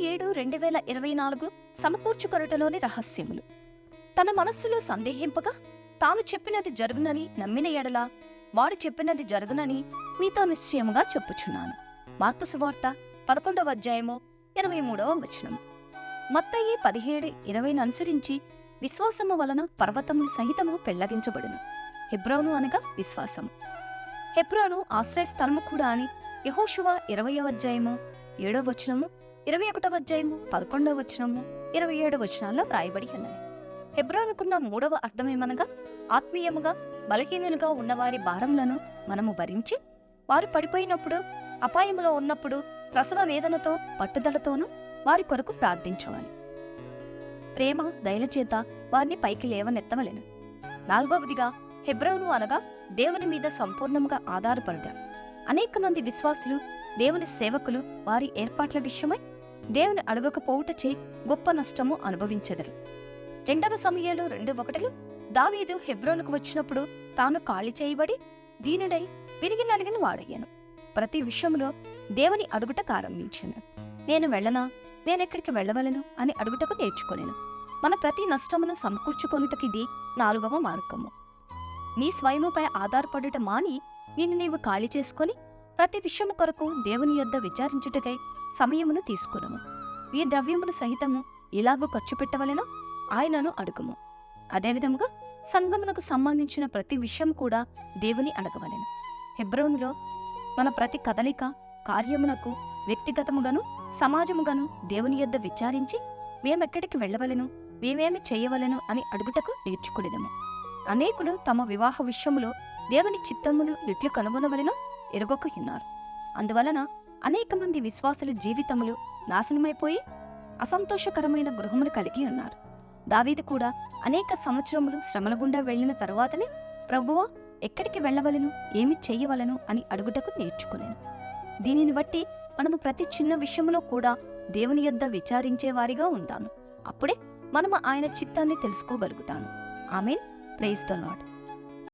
ఏడు రెండు వేల ఇరవై నాలుగు సమకూర్చుకొనటలోని రహస్యములు. తన మనస్సులో సందేహింపగా తాను చెప్పినది జరుగునని నమ్మిన ఎడల వాడు చెప్పినది జరుగునని మీతో నిశ్చయముగా చెప్పుచున్నాను. మార్పు సువార్త పదకొండవ అధ్యాయము ఇరవై మూడవ వచనం మత్తయి పదిహేడు ఇరవైను అనుసరించి విశ్వాసము వలన పర్వతము సహితము పెళ్ళగించబడును. హెబ్రోను అనగా విశ్వాసము. హెబ్రోను ఆశ్రయస్థలము కూడా అని యహోషువ ఇరవయవ అధ్యాయము ఏడవ వచనము ఇరవై ఒకటవ అధ్యాయము పదకొండవ వచనము ఇరవై ఏడవ వచనాల్లో వ్రాయబడి ఉన్నది. హెబ్రోనుకున్న మూడవ అర్థమేమనగా? ఆత్మీయముగా బలహీనులుగా ఉన్నవారి భారములను మనము భరించి వారు పడిపోయినప్పుడు అపాయములో ఉన్నప్పుడు ప్రసవ వేదనతో పట్టుదలతోనూ వారి కొరకు ప్రార్థించవాలి ప్రేమ దయలచేత వారిని పైకి లేవనెత్తవలెను. నాలుగవదిగా హెబ్రోను అనగా దేవుని మీద సంపూర్ణంగా ఆధారపడుట అనేక మంది విశ్వాసులు దేవుని సేవకులు వారి ఏర్పాట్ల విషయమై దేవుని అడగకపోవుటచే గొప్ప నష్టము అనుభవించెదరు. రెండవ సమయంలో రెండు ఒకటిలో దావీదు హెబ్రోనుకు వచ్చినప్పుడు తాను ఖాళీ చేయబడి దీనుడై విరిగి నలిగిన వాడయ్యాను. ప్రతి విషయంలో దేవుని అడుగుట ప్రారంభించాను. నేను వెళ్ళనా? నేనెక్కడికి వెళ్ళవలను? అని అడుగుటకు నేర్చుకోలేను మన ప్రతి నష్టమును సమకూర్చుకొనుటకిది నాలుగవ మార్గము. నీ స్వయముపై ఆధారపడుట మాని నిన్ను నీవు ఖాళీ చేసుకొని ప్రతి విషయము కొరకు దేవుని యొద్ద విచారించుటకై సమయమును తీసుకునము. ఈ ద్రవ్యమును సహితము ఇలాగూ ఖర్చు పెట్టవలెనో ఆయనను అడుగుము. అదేవిధముగా సంఘమునకు సంబంధించిన ప్రతి విషయం కూడా దేవుని అడగవలెను. హెబ్రోనులో మన ప్రతి కదలిక కార్యమునకు వ్యక్తిగతముగాను సమాజముగాను దేవుని యొద్ద విచారించి మేమెక్కడికి వెళ్ళవలెను మేమేమి చేయవలెను అని అడుగుటకు నేర్చుకునేదము. అనేకులు తమ వివాహ విషయములో దేవుని చిత్తమును ఎట్లు కనుగొనవలెనో ఎరుగొక్కున్నారు అందువలన అనేక మంది విశ్వాసుల జీవితములు నాశనమైపోయి అసంతోషకరమైన గృహములు కలిగి ఉన్నారు. దావీది కూడా అనేక సంవత్సరములు శ్రమల గుండా వెళ్ళిన తరువాతనే ప్రభువ ఎక్కడికి వెళ్ళవలెను? ఏమి చేయవలను? అని అడుగుటకు నేర్చుకునేను. దీనిని బట్టి మనము ప్రతి చిన్న విషయంలో కూడా దేవుని యొద్ద విచారించేవారిగా ఉందాము. అప్పుడే మనము ఆయన చిత్తాన్ని తెలుసుకోగలుగుతాము. ఆమెన్. Praise the Lord